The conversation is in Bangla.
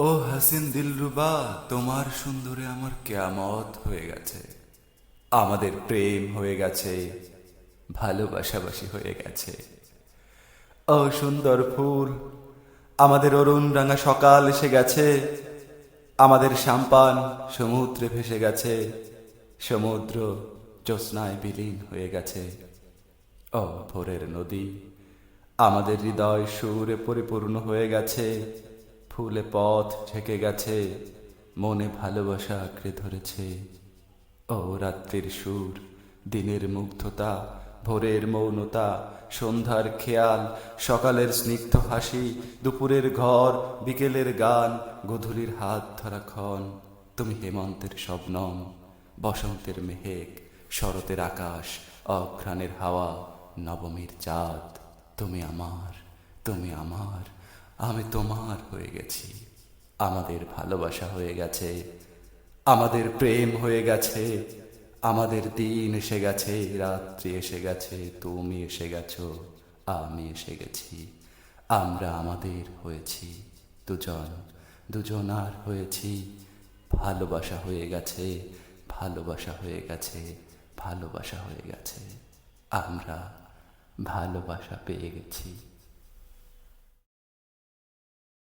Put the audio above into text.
ও হাসিন দিলরুবা, তোমার সুন্দরে আমার কেয়ামত হয়ে গেছে। আমাদের প্রেম হয়ে গেছে, ভালোবাসাবাসি হয়ে গেছে। ও সুন্দর ফুল, আমাদের অরুণ রাঙা সকাল এসে গেছে। আমাদের সাম্পান সমুদ্রে ভেসে গেছে। সমুদ্র জ্যোৎস্নায় বিলীন হয়ে গেছে। ও ভোরের নদী, আমাদের হৃদয় সুরে পরিপূর্ণ হয়ে গেছে। ফুলে পথ ঢেকে গেছে, মনে ভালোবাসা আঁকড়ে ধরেছে। ও রাত্রির সুর, দিনের মুগ্ধতা, ভোরের মৌনতা, সন্ধ্যার খেয়াল, সকালের স্নিগ্ধ হাসি, দুপুরের ঘর, বিকেলের গান, গধূলির হাত ধরা ক্ষণ। তুমি হেমন্তের শবনম বসন্তের মেহেক, শরতের আকাশ, অঘ্রাণের হাওয়া, নবমীর চাঁদ। তুমি আমার তুমি আমার। আমি তোমার হয়ে গেছি। আমাদের ভালোবাসা হয়ে গেছে। আমাদের প্রেম হয়ে গেছে। আমাদের দিন এসে গেছে, রাত্রি এসে গেছে, তুমি এসে গেছো, আমি এসে গেছি। আমরা আমাদের হয়েছি, দুজন দুজন আর হয়েছি। ভালোবাসা হয়ে গেছে, ভালোবাসা হয়ে গেছে, ভালোবাসা হয়ে গেছে। আমরা ভালোবাসা পেয়ে গেছি।